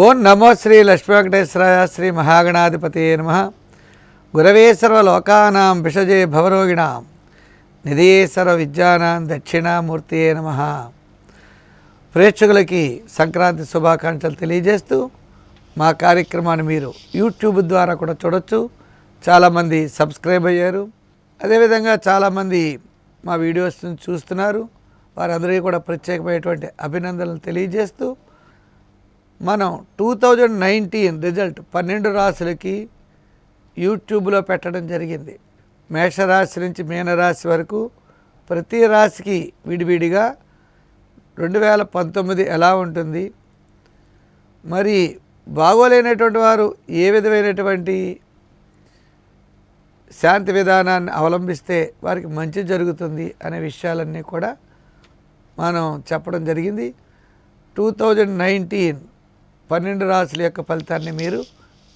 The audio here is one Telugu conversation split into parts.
ఓం నమో శ్రీ లక్ష్మీ వెంకటేశ్వరాయ శ్రీ మహాగణాధిపతి నమ. గురవే సర్వలోకానాం విషజే భవరోగిణాం. నిధియే సర్వ విద్యానాం దక్షిణామూర్తియే నమ. ప్రేక్షకులకి సంక్రాంతి శుభాకాంక్షలు తెలియజేస్తూ మా కార్యక్రమాన్ని మీరు యూట్యూబ్ ద్వారా కూడా చూడొచ్చు. చాలామంది సబ్స్క్రైబ్ అయ్యారు. అదేవిధంగా చాలామంది మా వీడియోస్ని చూస్తున్నారు. వారందరికీ కూడా ప్రత్యేకమైనటువంటి అభినందనలు తెలియజేస్తూ మనం టూ థౌజండ్ నైన్టీన్ రిజల్ట్ పన్నెండు రాశులకి యూట్యూబ్లో పెట్టడం జరిగింది. మేషరాశి నుంచి మీనరాశి వరకు ప్రతి రాశికి విడివిడిగా రెండు వేల పంతొమ్మిది ఎలా ఉంటుంది? మరి బాగోలేనటువంటి వారు ఏ విధమైనటువంటి శాంతి విధానాన్ని అవలంబిస్తే వారికి మంచి జరుగుతుంది అనే విషయాలన్నీ కూడా మనం చెప్పడం జరిగింది. టూ థౌజండ్ నైన్టీన్ పన్నెండు రాశుల యొక్క ఫలితాన్ని మీరు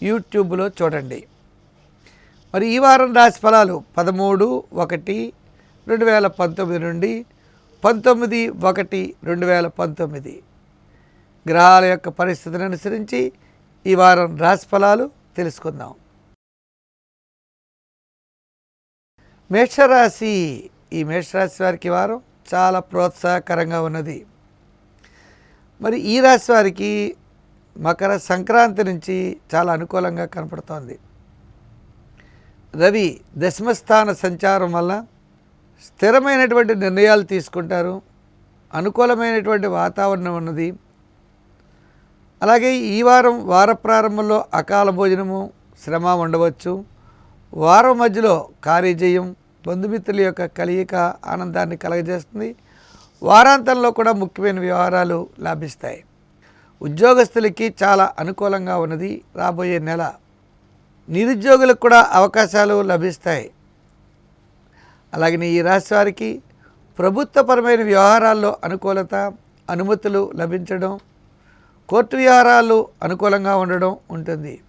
యూట్యూబ్లో చూడండి. మరి ఈ వారం రాశి ఫలాలు పదమూడు ఒకటి రెండు వేల పంతొమ్మిది నుండి పంతొమ్మిది ఒకటి రెండు వేల పంతొమ్మిది. గ్రహాల యొక్క పరిస్థితిని అనుసరించి ఈ వారం రాశి ఫలాలు తెలుసుకుందాం. మేషరాశి ఈ మేషరాశి వారికి వారం చాలా ప్రోత్సాహకరంగా ఉన్నది. మరి ఈ రాశి వారికి మకర సంక్రాంతి నుంచి చాలా అనుకూలంగా కనపడుతోంది. రవి దశమస్థాన సంచారం వల్ల స్థిరమైనటువంటి నిర్ణయాలు తీసుకుంటారు. అనుకూలమైనటువంటి వాతావరణం ఉన్నది. అలాగే ఈ వారం వార ప్రారంభంలో అకాల భోజనము శ్రమ ఉండవచ్చు. వారం మధ్యలో కార్యజయం బంధుమిత్రుల యొక్క కలియిక ఆనందాన్ని కలగజేస్తుంది. వారాంతంలో కూడా ముఖ్యమైన వ్యవహారాలు లాభిస్తాయి. ఉద్యోగస్తులకి చాలా అనుకూలంగా ఉన్నది రాబోయే నెల. నిరుద్యోగులకు కూడా అవకాశాలు లభిస్తాయి. అలాగనే ఈ రాశి వారికి ప్రభుత్వపరమైన వ్యవహారాల్లో అనుకూలత అనుమతులు లభించడం కోర్టు వ్యవహారాలు అనుకూలంగా ఉండడం ఉంటుంది.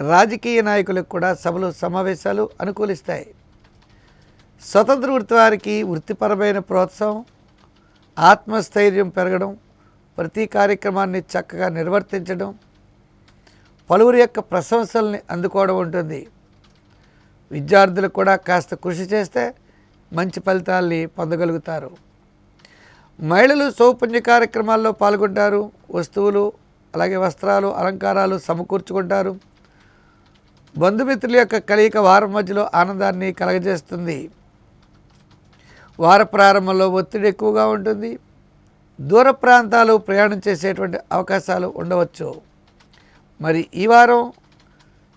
రాజకీయ నాయకులకు కూడా సభలు సమావేశాలు అనుకూలిస్తాయి. స్వతంత్ర వృత్తి వారికి వృత్తిపరమైన ప్రోత్సాహం ఆత్మస్థైర్యం పెరగడం ప్రతి కార్యక్రమాన్ని చక్కగా నిర్వర్తించడం పలువురి యొక్క ప్రశంసల్ని అందుకోవడం ఉంటుంది. విద్యార్థులు కూడా కాస్త కృషి చేస్తే మంచి ఫలితాల్ని పొందగలుగుతారు. మహిళలు సౌపుణ్య కార్యక్రమాల్లో పాల్గొంటారు. వస్తువులు అలాగే వస్త్రాలు అలంకారాలు సమకూర్చుకుంటారు. బంధుమిత్రుల యొక్క కలయిక వారం మధ్యలో ఆనందాన్ని కలగజేస్తుంది. వార ప్రారంభంలో ఒత్తిడి ఎక్కువగా ఉంటుంది. దూర ప్రాంతాలు ప్రయాణం చేసేటువంటి అవకాశాలు ఉండవచ్చు. మరి ఈ వారం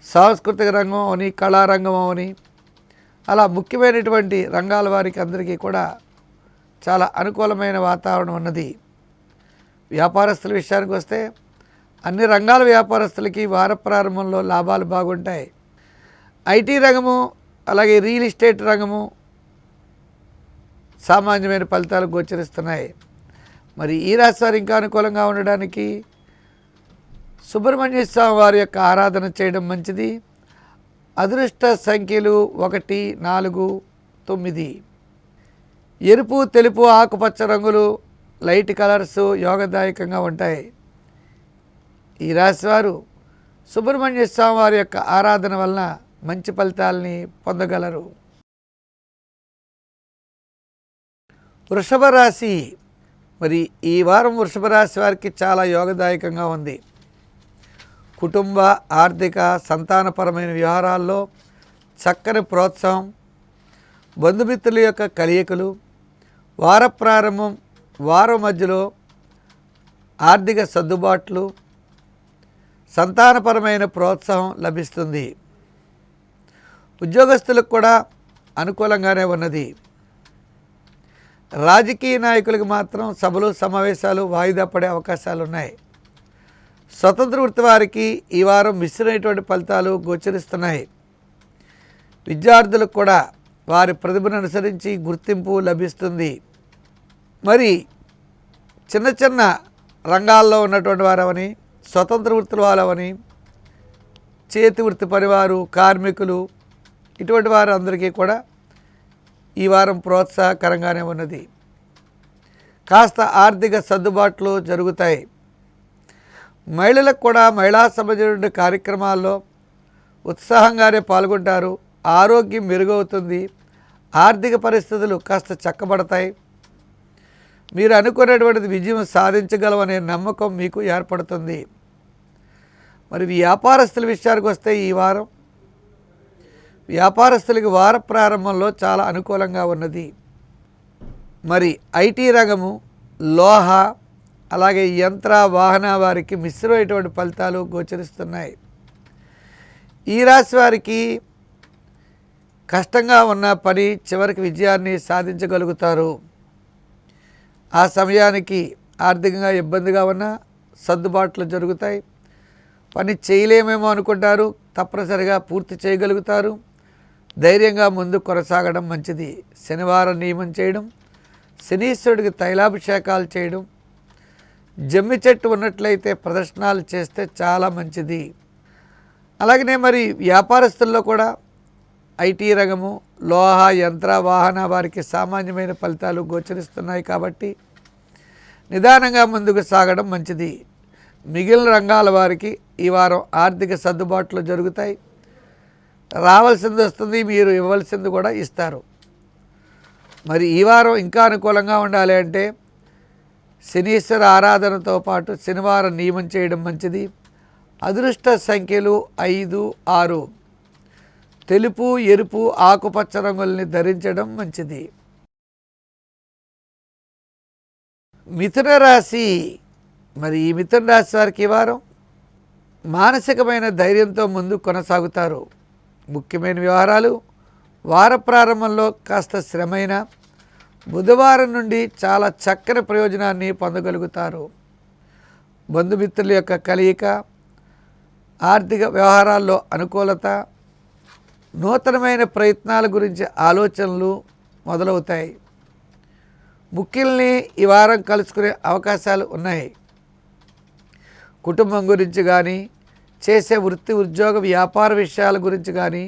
సాంస్కృతిక రంగం అవని కళారంగం అవని అలా ముఖ్యమైనటువంటి రంగాల వారికి అందరికీ కూడా చాలా అనుకూలమైన వాతావరణం ఉన్నది. వ్యాపారస్తుల విషయానికి వస్తే అన్ని రంగాల వ్యాపారస్తులకి వార ప్రారంభంలో లాభాలు బాగుంటాయి. ఐటీ రంగము అలాగే రియల్ ఎస్టేట్ రంగము సామాన్యమైన ఫలితాలు గోచరిస్తున్నాయి. మరి ఈ రాశి వారు ఇంకా అనుకూలంగా ఉండడానికి సుబ్రహ్మణ్య స్వామి వారి యొక్క ఆరాధన చేయడం మంచిది. అదృష్ట సంఖ్యలు ఒకటి నాలుగు తొమ్మిది. ఎరుపు తెలుపు ఆకుపచ్చ రంగులు లైట్ కలర్స్ యోగదాయకంగా ఉంటాయి. ఈ రాశివారు సుబ్రహ్మణ్య స్వామి వారి యొక్క ఆరాధన వలన మంచి ఫలితాలని పొందగలరు. వృషభ రాశి మరి ఈ వారం వృషభ రాశి వారికి చాలా యోగదాయకంగా ఉంది. కుటుంబ ఆర్థిక సంతానపరమైన వ్యవహారాల్లో చక్కని ప్రోత్సాహం బంధుమిత్రుల యొక్క కలియకలు వార ప్రారంభం వారం మధ్యలో ఆర్థిక సర్దుబాట్లు సంతానపరమైన ప్రోత్సాహం లభిస్తుంది. ఉద్యోగస్తులకు కూడా అనుకూలంగానే ఉన్నది. రాజకీయ నాయకులకు మాత్రం సభలు సమావేశాలు వాయిదా పడే అవకాశాలు ఉన్నాయి స్వతంత్ర వృత్తి వారికి ఈ వారం మిశ్రమైనటువంటి ఫలితాలు గోచరిస్తున్నాయి. విద్యార్థులకు కూడా వారి ప్రతిభను అనుసరించి గుర్తింపు లభిస్తుంది. మరి చిన్న చిన్న రంగాల్లో ఉన్నటువంటి వారవని స్వతంత్ర వృత్తుల వాళ్ళవని చేతి వృత్తి పనివారు కార్మికులు ఇటువంటి వారు అందరికీ కూడా ఈ వారం ప్రోత్సాహకరంగానే ఉన్నది. కాస్త ఆర్థిక సర్దుబాట్లు జరుగుతాయి. మహిళలకు కూడా మహిళా సంబంధించిన కార్యక్రమాల్లో ఉత్సాహంగానే పాల్గొంటారు. ఆరోగ్యం మెరుగవుతుంది. ఆర్థిక పరిస్థితులు కాస్త చక్కబడతాయి. మీరు అనుకున్నటువంటిది విజయం సాధించగలవనే నమ్మకం మీకు ఏర్పడుతుంది. మరి వ్యాపారస్తుల విషయానికి వస్తే ఈ వారం వ్యాపారస్తులకు వార ప్రారంభంలో చాలా అనుకూలంగా ఉన్నది. మరి ఐటీ రంగము లోహ అలాగే యంత్ర వాహన వారికి మిశ్రమైనటువంటి ఫలితాలు గోచరిస్తున్నాయి. ఈ రాశి వారికి కష్టంగా ఉన్న పని చివరికి విజయాన్ని సాధించగలుగుతారు. ఆ సమయానికి ఆర్థికంగా ఇబ్బందిగా ఉన్న సర్దుబాట్లు జరుగుతాయి. పని చేయలేమేమో అనుకుంటారు తప్పనిసరిగా పూర్తి చేయగలుగుతారు. ధైర్యంగా ముందు కొనసాగడం మంచిది. శనివారం నియమం చేయడం శనీశ్వరుడికి తైలాభిషేకాలు చేయడం జమ్మి చెట్టు ఉన్నట్లయితే ప్రదర్శనలు చేస్తే చాలా మంచిది. అలాగనే మరి వ్యాపారస్తుల్లో కూడా ఐటీ రంగము లోహ యంత్ర వాహన వారికి సామాన్యమైన ఫలితాలు గోచరిస్తున్నాయి కాబట్టి నిదానంగా ముందుకు సాగడం మంచిది. మిగిలిన రంగాల వారికి ఈ వారం ఆర్థిక సర్దుబాట్లు జరుగుతాయి. రావాల్సింది వస్తుంది మీరు ఇవ్వాల్సింది కూడా ఇస్తారు. మరి ఈ వారం ఇంకా అనుకూలంగా ఉండాలి అంటే శనీశ్వర ఆరాధనతో పాటు శనివారం నియమం చేయడం మంచిది. అదృష్ట సంఖ్యలు ఐదు ఆరు. తెలుపు ఎరుపు ఆకుపచ్చ రంగుల్ని ధరించడం మంచిది. మిథున రాశి మరి ఈ మిథున రాశి వారికి వారం మానసికమైన ధైర్యంతో ముందు కొనసాగుతారు. ముఖ్యమైన వ్యవహారాలు. వార ప్రారంభంలో కాస్త శ్రమైన బుధవారం నుండి చాలా చక్కని ప్రయోజనాన్ని పొందగలుగుతారు. బంధుమిత్రుల యొక్క కలయిక ఆర్థిక వ్యవహారాల్లో అనుకూలత నూతనమైన ప్రయత్నాల గురించి ఆలోచనలు మొదలవుతాయి. ముఖ్యుల్ని ఈ వారం కలుసుకునే అవకాశాలు ఉన్నాయి. కుటుంబం గురించి కానీ చేసే వృత్తి ఉద్యోగ వ్యాపార విషయాల గురించి కానీ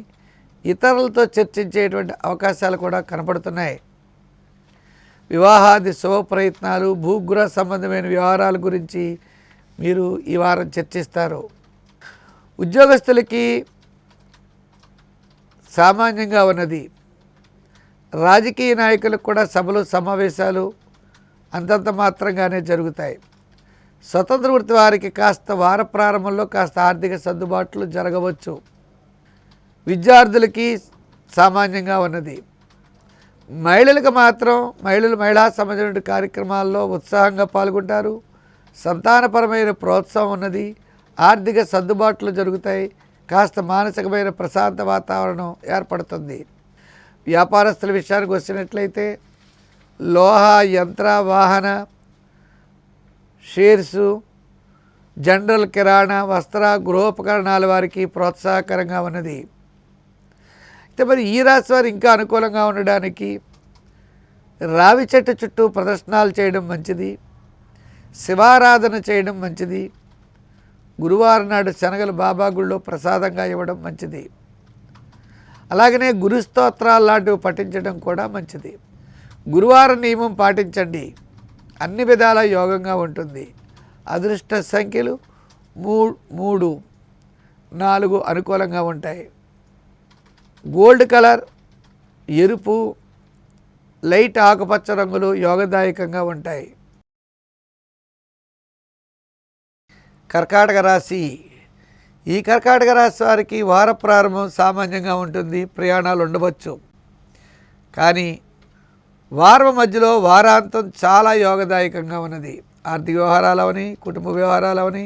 ఇతరులతో చర్చించేటువంటి అవకాశాలు కూడా కనపడుతున్నాయి. వివాహాది శుభ ప్రయత్నాలు భూగృహ సంబంధమైన వ్యవహారాల గురించి మీరు ఈ వారం చర్చిస్తారు. ఉద్యోగస్తులకి సామాన్యంగా ఉన్నది రాజకీయ నాయకులకు కూడా సభలు సమావేశాలు అంతంత మాత్రంగానే జరుగుతాయి. స్వతంత్ర వృత్తి వారికి కాస్త వార ప్రారంభంలో కాస్త ఆర్థిక సర్దుబాట్లు జరగవచ్చు. విద్యార్థులకి సామాన్యంగా ఉన్నది. మహిళలకు మాత్రం మహిళలు మహిళా సంబంధించిన కార్యక్రమాల్లో ఉత్సాహంగా పాల్గొంటారు. సంతానపరమైన ప్రోత్సాహం ఉన్నది. ఆర్థిక సర్దుబాట్లు జరుగుతాయి. కాస్త మానసికమైన ప్రశాంత వాతావరణం ఏర్పడుతుంది. వ్యాపారస్తుల విషయానికి వచ్చినట్లయితే లోహ యంత్ర వాహన షేర్సు జనరల్ కిరాణా వస్త్ర గృహోపకరణాల వారికి ప్రోత్సాహకరంగా ఉన్నది. అయితే మరి ఈ రాశి వారు ఇంకా అనుకూలంగా ఉండడానికి రావి చెట్టు చుట్టూ ప్రదర్శనలు చేయడం మంచిది. శివారాధన చేయడం మంచిది. గురువారం నాడు శనగలు బాబా గుళ్ళో ప్రసాదంగా ఇవ్వడం మంచిది. అలాగనే గురుస్తోత్రాలు లాంటివి పఠించడం కూడా మంచిది. గురువారం నియమం పాటించండి. అన్ని విధాల యోగంగా ఉంటుంది. అదృష్ట సంఖ్యలు మూ మూడు నాలుగు అనుకూలంగా ఉంటాయి. గోల్డ్ కలర్ ఎరుపు లైట్ ఆకుపచ్చ రంగులు యోగదాయకంగా ఉంటాయి. కర్కాటక రాశి. ఈ కర్కాటక రాశి వారికి వార ప్రారంభం సామాన్యంగా ఉంటుంది. ప్రయాణాలు ఉండవచ్చు. కానీ వారం మధ్యలో వారాంతం చాలా యోగదాయకంగా ఉన్నది. ఆర్థిక వ్యవహారాలు అవని కుటుంబ వ్యవహారాలు అవని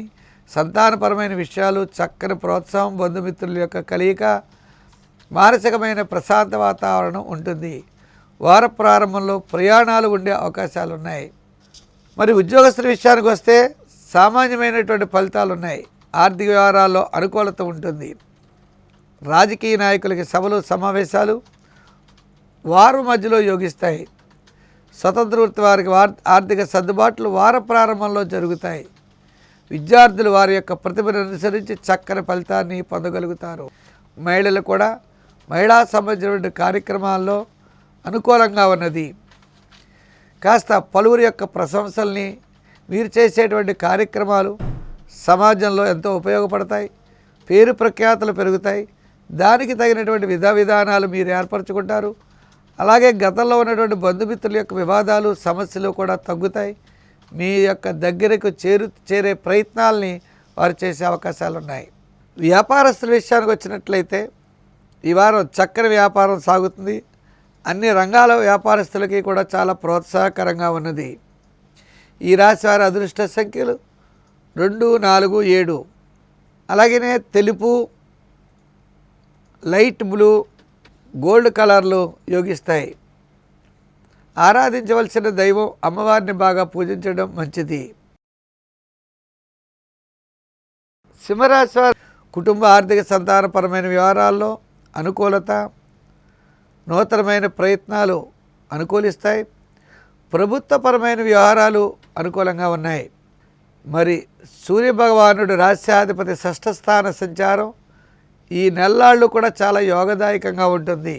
సంతానపరమైన విషయాలు చక్కని ప్రోత్సాహం బంధుమిత్రుల యొక్క కలయిక మానసికమైన ప్రశాంత వాతావరణం ఉంటుంది. వార ప్రారంభంలో ప్రయాణాలు ఉండే అవకాశాలు ఉన్నాయి మరి ఉద్యోగస్తుల విషయానికి వస్తే సామాన్యమైనటువంటి ఫలితాలు ఉన్నాయి ఆర్థిక వ్యవహారాల్లో అనుకూలత ఉంటుంది. రాజకీయ నాయకులకి సభలు సమావేశాలు వారు మధ్యలో యోగిస్తాయి. స్వతంత్ర వృత్తి వారికి వార్ ఆర్థిక సర్దుబాట్లు వార ప్రారంభంలో జరుగుతాయి. విద్యార్థులు వారి యొక్క ప్రతిభను అనుసరించి చక్కని ఫలితాన్ని పొందగలుగుతారు. మహిళలు కూడా మహిళా సంబంధించిన కార్యక్రమాల్లో అనుకూలంగా ఉన్నది. కాస్త పలువురి యొక్క ప్రశంసల్ని మీరు చేసేటువంటి కార్యక్రమాలు సమాజంలో ఎంతో ఉపయోగపడతాయి. పేరు ప్రఖ్యాతలు పెరుగుతాయి. దానికి తగినటువంటి విధ విధానాలు మీరు ఏర్పరచుకుంటారు. అలాగే గతంలో ఉన్నటువంటి బంధుమిత్రుల యొక్క వివాదాలు సమస్యలు కూడా తగ్గుతాయి. మీ యొక్క దగ్గరకు చేరు చేరే ప్రయత్నాల్ని వారు చేసే అవకాశాలు ఉన్నాయి. వ్యాపారస్తుల విషయానికి వచ్చినట్లయితే ఈ వారం చక్కని వ్యాపారం సాగుతుంది. అన్ని రంగాల వ్యాపారస్తులకి కూడా చాలా ప్రోత్సాహకరంగా ఉన్నది. ఈ రాశి వారి అదృష్ట సంఖ్యలు రెండు నాలుగు ఏడు. అలాగనే తెలుపు లైట్ బ్లూ గోల్డ్ కలర్లు యోగిస్తాయి. ఆరాధించవలసిన దైవం అమ్మవారిని బాగా పూజించడం మంచిది. సింహరాశి వారి కుటుంబ ఆర్థిక సంతానపరమైన వ్యవహారాల్లో అనుకూలత నూతనమైన ప్రయత్నాలు అనుకూలిస్తాయి. ప్రభుత్వపరమైన వ్యవహారాలు అనుకూలంగా ఉన్నాయి. మరి సూర్యభగవానుడు రాస్యాధిపతి షష్ఠస్థాన సంచారం ఈ నెల్లాళ్ళు కూడా చాలా యోగదాయకంగా ఉంటుంది.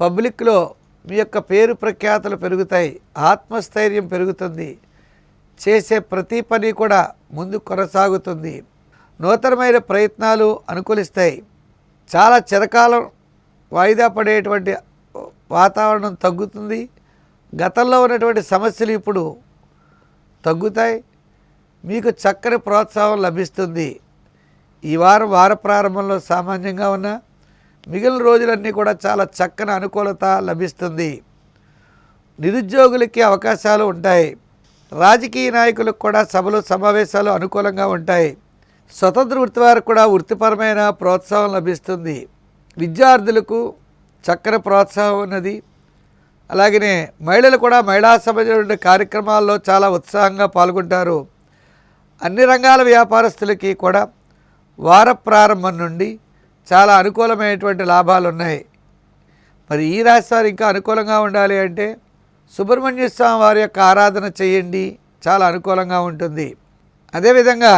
పబ్లిక్లో మీ యొక్క పేరు ప్రఖ్యాతలు పెరుగుతాయి ఆత్మస్థైర్యం పెరుగుతుంది చేసే ప్రతి పని కూడా ముందు కొనసాగుతుంది. నూతనమైన ప్రయత్నాలు అనుకూలిస్తాయి. చాలా చిరకాలం వాయిదా పడేటువంటి వాతావరణం తగ్గుతుంది. గతంలో ఉన్నటువంటి సమస్యలు ఇప్పుడు తగ్గుతాయి. మీకు చక్కని ప్రోత్సాహం లభిస్తుంది. ఈ వారం వార ప్రారంభంలో సామాన్యంగా ఉన్న మిగిలిన రోజులన్నీ కూడా చాలా చక్కని అనుకూలత లభిస్తుంది. నిరుద్యోగులకి అవకాశాలు ఉంటాయి. రాజకీయ నాయకులకు కూడా సభలు సమావేశాలు అనుకూలంగా ఉంటాయి. స్వతంత్ర వృత్తి వారికి కూడా వృత్తిపరమైన ప్రోత్సాహం లభిస్తుంది. విద్యార్థులకు చక్కని ప్రోత్సాహం ఉన్నది. అలాగనే మహిళలు కూడా మహిళా సంబంధించిన కార్యక్రమాల్లో చాలా ఉత్సాహంగా పాల్గొంటారు. అన్ని రంగాల వ్యాపారస్తులకి కూడా వార ప్రారంభం నుండి చాలా అనుకూలమైనటువంటి లాభాలు ఉన్నాయి మరి ఈ రాశివారు ఇంకా అనుకూలంగా ఉండాలి అంటే సుబ్రహ్మణ్య స్వామి వారి యొక్క ఆరాధన చేయండి చాలా అనుకూలంగా ఉంటుంది. అదేవిధంగా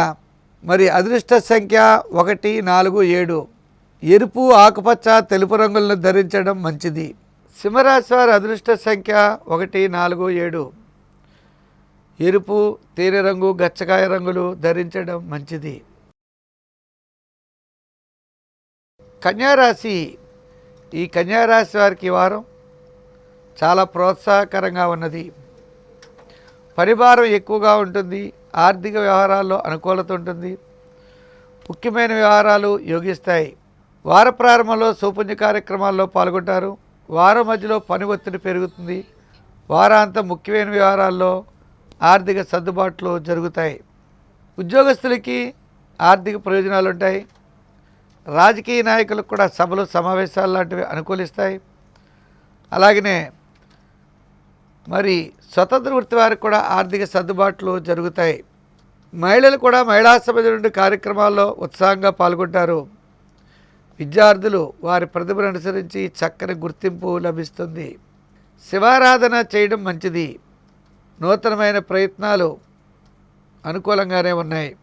మరి అదృష్ట సంఖ్య ఒకటి నాలుగు ఏడు ఎరుపు ఆకుపచ్చ తెలుపు రంగులను ధరించడం మంచిది. సింహరాశి వారి అదృష్ట సంఖ్య ఒకటి నాలుగు ఏడు ఎరుపు తేనె రంగు గచ్చకాయ రంగులు ధరించడం మంచిది. కన్యారాశి ఈ కన్యారాశి వారికి వారం చాలా ప్రోత్సాహకరంగా ఉన్నది. పరిభారం ఎక్కువగా ఉంటుంది ఆర్థిక వ్యవహారాల్లో అనుకూలత ఉంటుంది ముఖ్యమైన వ్యవహారాలు యోగిస్తాయి. వార ప్రారంభంలో సౌపుణ్య కార్యక్రమాల్లో పాల్గొంటారు వారం మధ్యలో పని ఒత్తిడి పెరుగుతుంది వారాంతం ముఖ్యమైన వ్యవహారాల్లో ఆర్థిక సర్దుబాట్లు జరుగుతాయి. ఉద్యోగస్తులకి ఆర్థిక ప్రయోజనాలు ఉంటాయి రాజకీయ నాయకులకు కూడా సభలు సమావేశాలు లాంటివి అనుకూలిస్తాయి. అలాగనే మరి స్వతంత్ర వృత్తి వారికి కూడా ఆర్థిక సర్దుబాట్లు జరుగుతాయి. మహిళలు కూడా మహిళా నుండి కార్యక్రమాల్లో ఉత్సాహంగా పాల్గొంటారు. విద్యార్థులు వారి ప్రతిభను అనుసరించి చక్కని గుర్తింపు లభిస్తుంది. శివారాధన చేయడం మంచిది. నూతనమైన ప్రయత్నాలు అనుకూలంగానే ఉన్నాయి.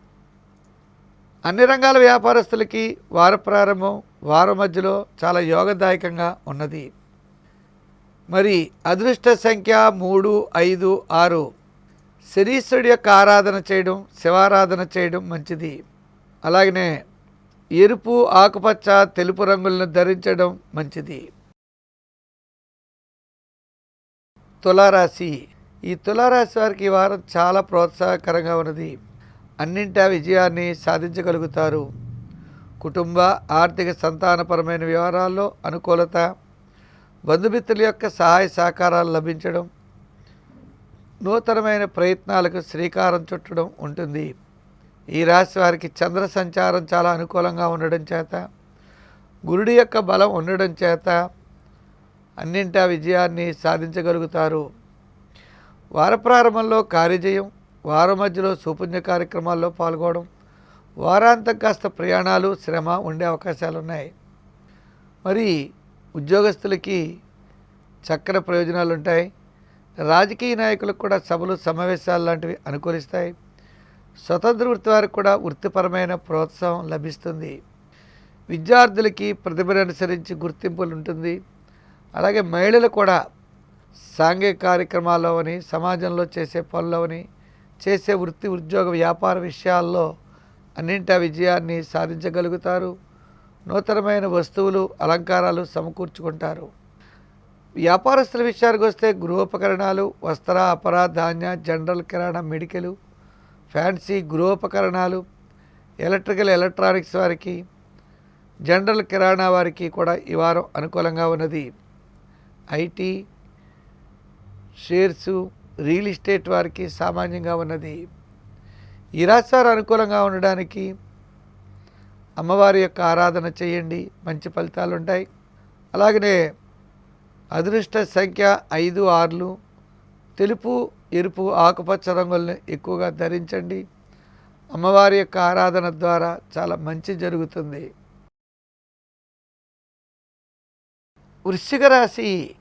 అన్ని రంగాల వ్యాపారస్తులకి వార ప్రారంభం వారం మధ్యలో చాలా యోగదాయకంగా ఉన్నది. మరి అదృష్ట సంఖ్య మూడు ఐదు ఆరు. శనీశ్వరుడి యొక్క ఆరాధన చేయడం శివారాధన చేయడం మంచిది. అలాగనే ఎరుపు ఆకుపచ్చ తెలుపు రంగులను ధరించడం మంచిది. తులారాశి. ఈ తులారాశి వారికి ఈ వారం చాలా ప్రోత్సాహకరంగా ఉన్నది. అన్నింటా విజయాన్ని సాధించగలుగుతారు. కుటుంబ ఆర్థిక సంతానపరమైన వ్యవహారాల్లో అనుకూలత బంధుమిత్రుల యొక్క సహాయ సహకారాలు లభించడం నూతనమైన ప్రయత్నాలకు శ్రీకారం చుట్టడం ఉంటుంది. ఈ రాశి వారికి చంద్ర సంచారం చాలా అనుకూలంగా ఉండడం చేత గురుడి యొక్క బలం ఉండడం చేత అన్నింటా విజయాన్ని సాధించగలుగుతారు. వార ప్రారంభంలో కార్యజయం వారం మధ్యలో సూపుణ్య కార్యక్రమాల్లో పాల్గొనడం వారాంతం కాస్త ప్రయాణాలు శ్రమ ఉండే అవకాశాలు ఉన్నాయి మరి ఉద్యోగస్తులకి చక్కని ప్రయోజనాలు ఉంటాయి రాజకీయ నాయకులకు కూడా సభలు సమావేశాలు లాంటివి అనుకూలిస్తాయి. స్వతంత్ర వృత్తి వారికి కూడా వృత్తిపరమైన ప్రోత్సాహం లభిస్తుంది. విద్యార్థులకి ప్రతిభను అనుసరించి గుర్తింపులు ఉంటుంది అలాగే మహిళలు కూడా సాంఘిక కార్యక్రమాల్లోని సమాజంలో చేసే పనుల్లోని చేసే వృత్తి ఉద్యోగ వ్యాపార విషయాల్లో అన్నింటి విజయాన్ని సాధించగలుగుతారు. నూతనమైన వస్తువులు అలంకారాలు సమకూర్చుకుంటారు. వ్యాపారస్తుల విషయానికి వస్తే గృహోపకరణాలు వస్త్ర అపర ధాన్య జనరల్ కిరాణా మెడికల్ ఫ్యాన్సీ గృహోపకరణాలు ఎలక్ట్రికల్ ఎలక్ట్రానిక్స్ వారికి జనరల్ కిరాణా వారికి కూడా ఈ వారం అనుకూలంగా ఉన్నది. ఐటీ షేర్సు రియల్ ఎస్టేట్ వారికి సామాన్యంగా ఉన్నది. ఈ అనుకూలంగా ఉండడానికి అమ్మవారి యొక్క ఆరాధన చేయండి. మంచి ఫలితాలు ఉంటాయి. అలాగనే అదృష్ట సంఖ్య ఐదు ఆర్లు తెలుపు ఎరుపు ఆకుపచ్చ రంగులను ఎక్కువగా ధరించండి. అమ్మవారి యొక్క ఆరాధన ద్వారా చాలా మంచి జరుగుతుంది. వృశ్చిక రాశి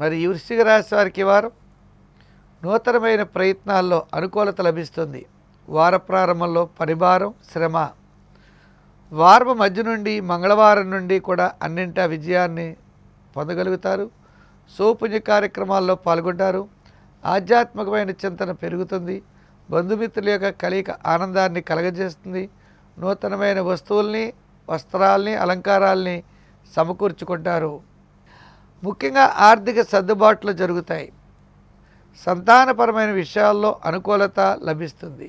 మరి ఈ వృశ్చిక రాశి వారికి వారం నూతనమైన ప్రయత్నాల్లో అనుకూలత లభిస్తుంది. వార ప్రారంభంలో పరిభారం శ్రమ. వారం మధ్య నుండి మంగళవారం నుండి కూడా అన్నింటా విజయాన్ని పొందగలుగుతారు. సోపుణ్య కార్యక్రమాల్లో పాల్గొంటారు. ఆధ్యాత్మికమైన చింతన పెరుగుతుంది. బంధుమిత్రుల యొక్క కలయిక ఆనందాన్ని కలగజేస్తుంది. నూతనమైన వస్తువుల్ని వస్త్రాల్ని అలంకారాల్ని సమకూర్చుకుంటారు. ముఖ్యంగా ఆర్థిక సర్దుబాట్లు జరుగుతాయి. సంతానపరమైన విషయాల్లో అనుకూలత లభిస్తుంది.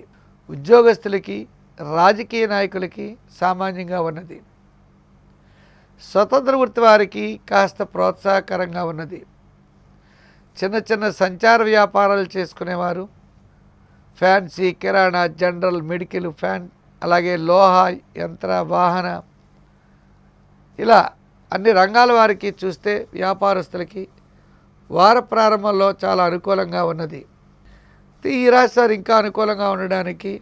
ఉద్యోగస్తులకి రాజకీయ నాయకులకి సామాన్యంగా ఉన్నది. స్వతంత్ర వృత్తి వారికి కాస్త ప్రోత్సాహకరంగా ఉన్నది. చిన్న చిన్న సంచార వ్యాపారాలు చేసుకునేవారు. ఫ్యాన్సీ కిరాణా జనరల్ మెడికల్ ఫ్యాన్ అలాగే లోహ యంత్ర వాహన ఇలా అన్ని రంగాల వారికి చూస్తే వ్యాపారస్తులకి వార ప్రారంభంలో చాలా అనుకూలంగా ఉన్నది. ఈ రాశి ఇంకా అనుకూలంగా ఉండడానికి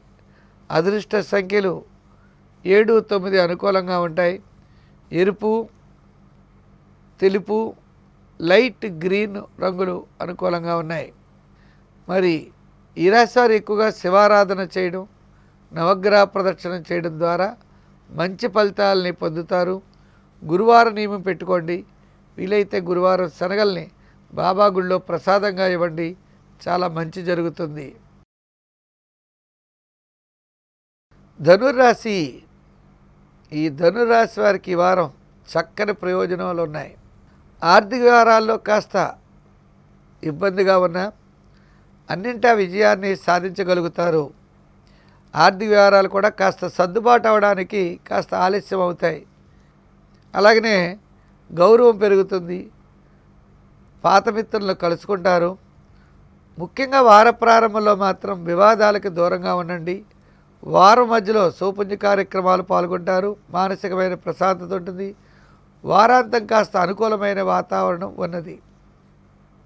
అదృష్ట సంఖ్యలు ఏడు తొమ్మిది అనుకూలంగా ఉంటాయి. ఎరుపు తెలుపు లైట్ గ్రీన్ రంగులు అనుకూలంగా ఉన్నాయి. మరి ఈ రాశి ఎక్కువగా శివారాధన చేయడం నవగ్రహ ప్రదక్షిణ చేయడం ద్వారా మంచి ఫలితాలని పొందుతారు. గురువారం నియమం పెట్టుకోండి. వీలైతే గురువారం శనగల్ని బాబా గుళ్ళో ప్రసాదంగా ఇవ్వండి. చాలా మంచి జరుగుతుంది. ధనుర్రాశి. ఈ ధనుర్రాశి వారికి వారం చక్కని ప్రయోజనాలు ఉన్నాయి. ఆర్థిక వ్యవహారాల్లో కాస్త ఇబ్బందిగా ఉన్నా అన్నింటా విజయాన్ని సాధించగలుగుతారు. ఆర్థిక వ్యవహారాలు కూడా కాస్త సర్దుబాటు అవడానికి కాస్త ఆలస్యం అవుతాయి. అలాగనే గౌరవం పెరుగుతుంది. పాత మిత్రులను కలుసుకుంటారు. ముఖ్యంగా వార ప్రారంభంలో మాత్రం వివాదాలకు దూరంగా ఉండండి. వారం మధ్యలో సౌపుణ్య కార్యక్రమాలు పాల్గొంటారు. మానసికమైన ప్రశాంతత ఉంటుంది. వారాంతం కాస్త అనుకూలమైన వాతావరణం ఉన్నది.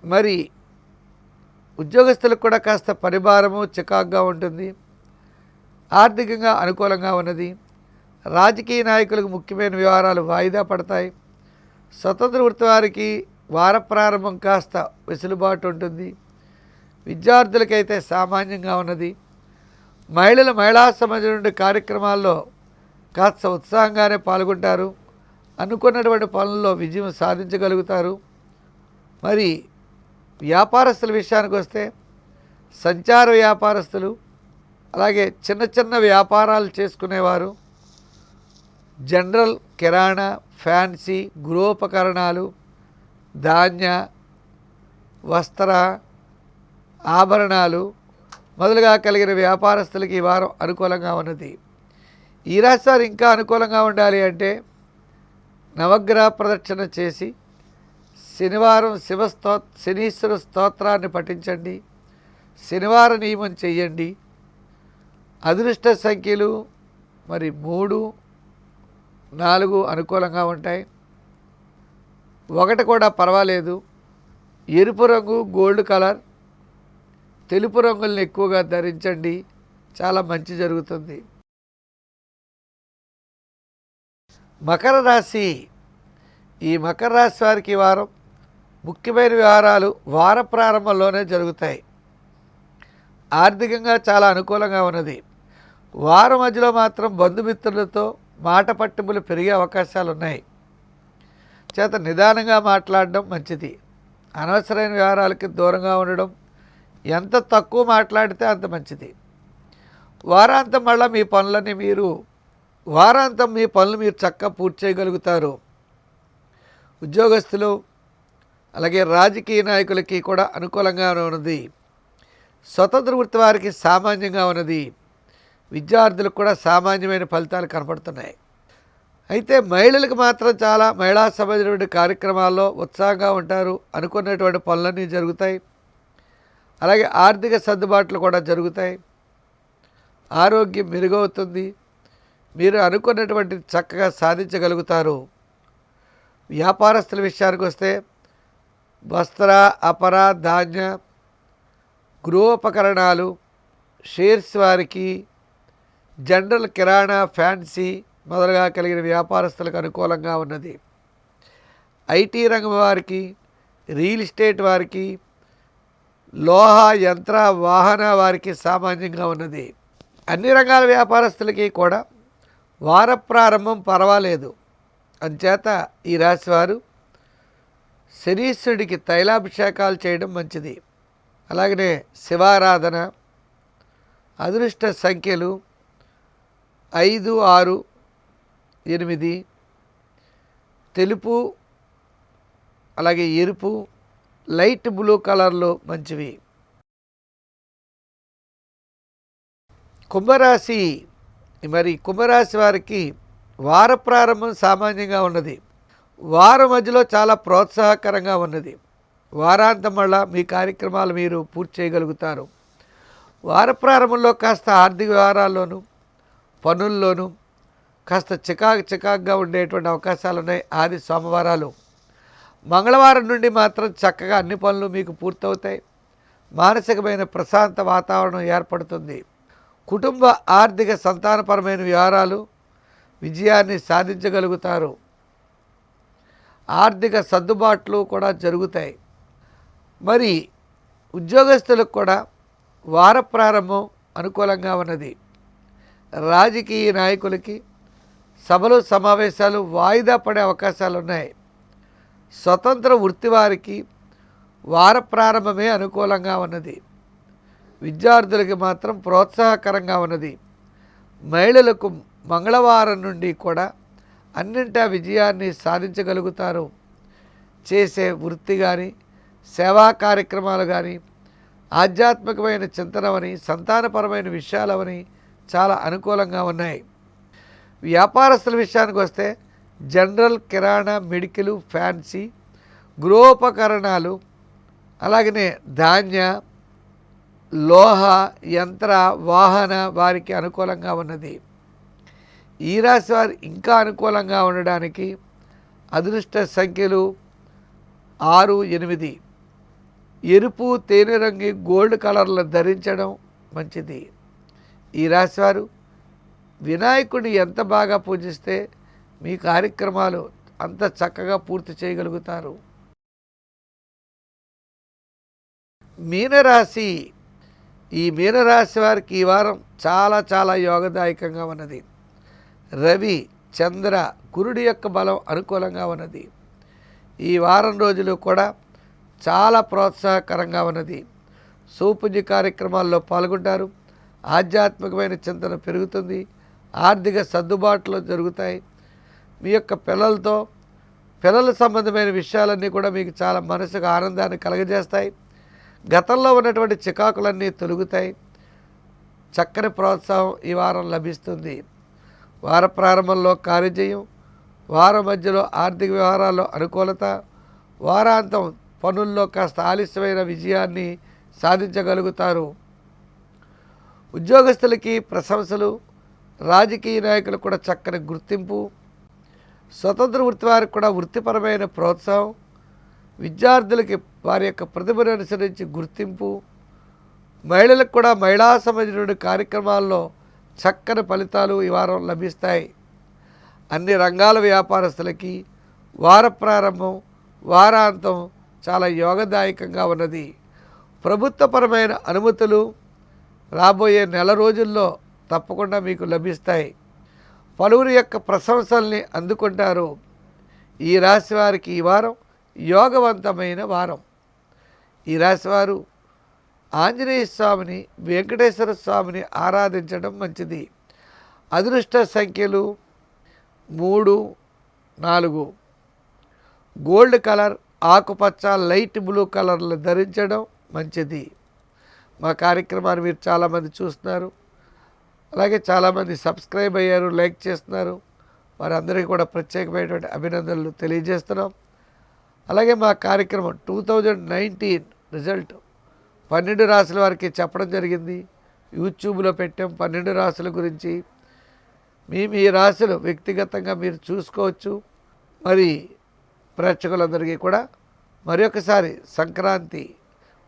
మరి ఉద్యోగస్తులకు కూడా కాస్త పరిభారము చికాగ్గా ఉంటుంది. ఆర్థికంగా అనుకూలంగా ఉన్నది. రాజకీయ నాయకులకు ముఖ్యమైన వ్యవహారాలు వాయిదా పడతాయి. స్వతంత్ర వృత్తి వారికి వార ప్రారంభం కాస్త వెసులుబాటు ఉంటుంది. విద్యార్థులకైతే సామాన్యంగా ఉన్నది. మహిళలు మహిళా సమాజం నుండి కార్యక్రమాల్లో కాస్త ఉత్సాహంగానే పాల్గొంటారు. అనుకున్నటువంటి పనుల్లో విజయం సాధించగలుగుతారు. మరి వ్యాపారస్తుల విషయానికి వస్తే సంచార వ్యాపారస్తులు అలాగే చిన్న చిన్న వ్యాపారాలు చేసుకునేవారు. జనరల్ కిరాణా ఫ్యాన్సీ గృహోపకరణాలు ధాన్య వస్త్ర ఆభరణాలు మొదలుగా కలిగిన వ్యాపారస్తులకి ఈ వారం అనుకూలంగా ఉన్నది. ఈ రాశివారు ఇంకా అనుకూలంగా ఉండాలి అంటే నవగ్రహ ప్రదక్షిణ చేసి శనివారం శివస్తో శనీశ్వర స్తోత్రాన్ని పఠించండి. శనివార నియమం చెయ్యండి. అదృష్ట సంఖ్యలు మరి మూడు నాలుగు అనుకూలంగా ఉంటాయి. ఒకటి కూడా పర్వాలేదు. ఎరుపు రంగు గోల్డ్ కలర్. తెలుపు రంగులను ఎక్కువగా ధరించండి. చాలా మంచి జరుగుతుంది. మకర రాశి. ఈ మకర రాశి వారికి వారం ముఖ్యమైన వ్యవహారాలు వార ప్రారంభంలోనే జరుగుతాయి. ఆర్థికంగా చాలా అనుకూలంగా ఉన్నది. వారం మధ్యలో మాత్రం బంధుమిత్రులతో మాట పట్టింపులు పెరిగే అవకాశాలు ఉన్నాయి చేత నిదానంగా మాట్లాడడం మంచిది. అనవసరమైన వ్యవహారాలకి దూరంగా ఉండడం ఎంత తక్కువ మాట్లాడితే అంత మంచిది. వారాంతం మళ్ళీ మీ పనులని మీరు వారాంతం మీ పనులు మీరు చక్కగా పూర్తి చేయగలుగుతారు. ఉద్యోగస్తులు అలాగే రాజకీయ నాయకులకి కూడా అనుకూలంగా ఉన్నది. స్వతంత్ర వృత్తి వారికి సామాన్యంగా ఉన్నది. విద్యార్థులకు కూడా సామాన్యమైన ఫలితాలు కనపడుతున్నాయి. అయితే మహిళలకు మాత్రం చాలా మహిళా సంబంధించినటువంటి కార్యక్రమాల్లో ఉత్సాహంగా ఉంటారు అనుకున్నటువంటి పనులన్నీ జరుగుతాయి. అలాగే ఆర్థిక సర్దుబాట్లు కూడా జరుగుతాయి. ఆరోగ్యం మెరుగవుతుంది. మీరు అనుకున్నటువంటి చక్కగా సాధించగలుగుతారు. వ్యాపారస్తుల విషయానికి వస్తే వస్త్ర అపర ధాన్య గృహోపకరణాలు షేర్స్ వారికి జనరల్ కిరాణా ఫ్యాన్సీ మొదలుగా కలిగిన వ్యాపారస్తులకు అనుకూలంగా ఉన్నది. ఐటీ రంగం వారికి రియల్ ఎస్టేట్ వారికి లోహ యంత్ర వాహన వారికి సామాన్యంగా ఉన్నది. అన్ని రంగాల వ్యాపారస్తులకి కూడా వార ప్రారంభం పర్వాలేదు. అంచేత ఈ రాశివారు శనీశ్వరుడికి తైలాభిషేకాలు చేయడం మంచిది. అలాగనే శివారాధన అదృష్ట సంఖ్యలు ఐదు ఆరు ఎనిమిది. తెలుపు అలాగే ఎరుపు లైట్ బ్లూ కలర్లో మంచివి. కుంభరాశి మరి కుంభరాశి వారికి వార ప్రారంభం సామాన్యంగా ఉన్నది. వారం మధ్యలో చాలా ప్రోత్సాహకరంగా ఉన్నది. వారాంతం వల్ల మీ కార్యక్రమాలు మీరు పూర్తి చేయగలుగుతారు. వార ప్రారంభంలో కాస్త ఆర్థిక వ్యవహారాల్లోనూ పనుల్లోనూ కాస్త చికాకు చికాకుగా ఉండేటువంటి అవకాశాలు ఉన్నాయి ఆది సోమవారాలు. మంగళవారం నుండి మాత్రం చక్కగా అన్ని పనులు మీకు పూర్తవుతాయి. మానసికమైన ప్రశాంత వాతావరణం ఏర్పడుతుంది. కుటుంబ ఆర్థిక సంతానపరమైన వ్యవహారాలు విజయాన్ని సాధించగలుగుతారు. ఆర్థిక సర్దుబాట్లు కూడా జరుగుతాయి. మరి ఉద్యోగస్తులకు కూడా వార ప్రారంభం అనుకూలంగా ఉన్నది. రాజకీయ నాయకులకి సభలు సమావేశాలు వాయిదా పడే అవకాశాలు ఉన్నాయి స్వతంత్ర వృత్తి వారికి వార ప్రారంభమే అనుకూలంగా ఉన్నది. విద్యార్థులకి మాత్రం ప్రోత్సాహకరంగా ఉన్నది. మహిళలకు మంగళవారం నుండి కూడా అన్నింటా విజయాన్ని సాధించగలుగుతారు. చేసే వృత్తి కానీ సేవా కార్యక్రమాలు కానీ ఆధ్యాత్మికమైన చింతనవని సంతానపరమైన విషయాలవని చాలా అనుకూలంగా ఉన్నాయి. వ్యాపారస్తుల విషయానికి వస్తే జనరల్ కిరాణా మెడికల్ ఫ్యాన్సీ గృహోపకరణాలు అలాగనే ధాన్య లోహ యంత్ర వాహన వారికి అనుకూలంగా ఉన్నది. ఈ రాశి వారు ఇంకా అనుకూలంగా ఉండడానికి అదృష్ట సంఖ్యలు ఆరు ఎనిమిది. ఎరుపు తేనె రంగు గోల్డ్ కలర్లు ధరించడం మంచిది. ఈ రాశివారు వినాయకుడిని ఎంత బాగా పూజిస్తే మీ కార్యక్రమాలు అంత చక్కగా పూర్తి చేయగలుగుతారు. మీనరాశి ఈ మీనరాశి వారికి ఈ వారం చాలా చాలా యోగదాయకంగా ఉన్నది. రవి చంద్ర గురుడి యొక్క బలం అనుకూలంగా ఉన్నది. ఈ వారం రోజులు కూడా చాలా ప్రోత్సాహకరంగా ఉన్నది. సూపుణ్య కార్యక్రమాల్లో పాల్గొంటారు. ఆధ్యాత్మికమైన చింతన పెరుగుతుంది. ఆర్థిక సర్దుబాట్లు జరుగుతాయి. మీ యొక్క పిల్లలతో పిల్లల సంబంధమైన విషయాలన్నీ కూడా మీకు చాలా మనసుకు ఆనందాన్ని కలగజేస్తాయి. గతంలో ఉన్నటువంటి చికాకులన్నీ తొలుగుతాయి. చక్కని ప్రోత్సాహం ఈ వారం లభిస్తుంది. వార ప్రారంభంలో కార్యజయం వారం మధ్యలో ఆర్థిక వ్యవహారాల్లో అనుకూలత వారాంతం పనుల్లో కాస్త ఆలస్యమైన విజయాన్ని సాధించగలుగుతారు. ఉద్యోగస్తులకి ప్రశంసలు రాజకీయ నాయకులకు కూడా చక్కని గుర్తింపు స్వతంత్ర వృత్తి వారికి కూడా వృత్తిపరమైన ప్రోత్సాహం విద్యార్థులకి వారి యొక్క ప్రతిభను అనుసరించి గుర్తింపు మహిళలకు కూడా మహిళా సంబంధించిన కార్యక్రమాల్లో చక్కని ఫలితాలు ఈ వారం లభిస్తాయి. అన్ని రంగాల వ్యాపారస్తులకి వార ప్రారంభం వారాంతం చాలా యోగదాయకంగా ఉన్నది. ప్రభుత్వపరమైన అనుమతులు రాబోయే నెల రోజుల్లో తప్పకుండా మీకు లభిస్తాయి. పలువురి యొక్క ప్రశంసల్ని అందుకుంటారు. ఈ రాశి వారికి ఈ వారం యోగవంతమైన వారం. ఈ రాశివారు ఆంజనేయ స్వామిని వెంకటేశ్వర స్వామిని ఆరాధించడం మంచిది. అదృష్ట సంఖ్యలు మూడు నాలుగు. గోల్డ్ కలర్ ఆకుపచ్చ లైట్ బ్లూ కలర్లు ధరించడం మంచిది. మా కార్యక్రమాన్ని మీరు చాలామంది చూస్తున్నారు. అలాగే చాలామంది సబ్స్క్రైబ్ అయ్యారు లైక్ చేస్తున్నారు. వారందరికీ కూడా ప్రత్యేకమైనటువంటి అభినందనలు తెలియజేస్తున్నాం. అలాగే మా కార్యక్రమం టూ థౌజండ్ నైన్టీన్ రిజల్ట్ పన్నెండు రాసుల వారికి చెప్పడం జరిగింది. యూట్యూబ్లో పెట్టాం పన్నెండు రాసుల గురించి. మీ మీ రాశులు వ్యక్తిగతంగా మీరు చూసుకోవచ్చు. మరి ప్రేక్షకులందరికీ కూడా మరొకసారి సంక్రాంతి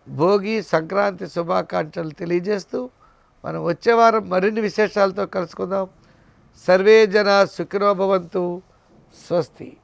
భోగి సంక్రాంతి శుభాకాంక్షలు తెలియజేస్తూ మనం వచ్చే వారం మరిన్ని విశేషాలతో కలుసుకుందాం. సర్వే జన సుఖినోభవంతు స్వస్తి.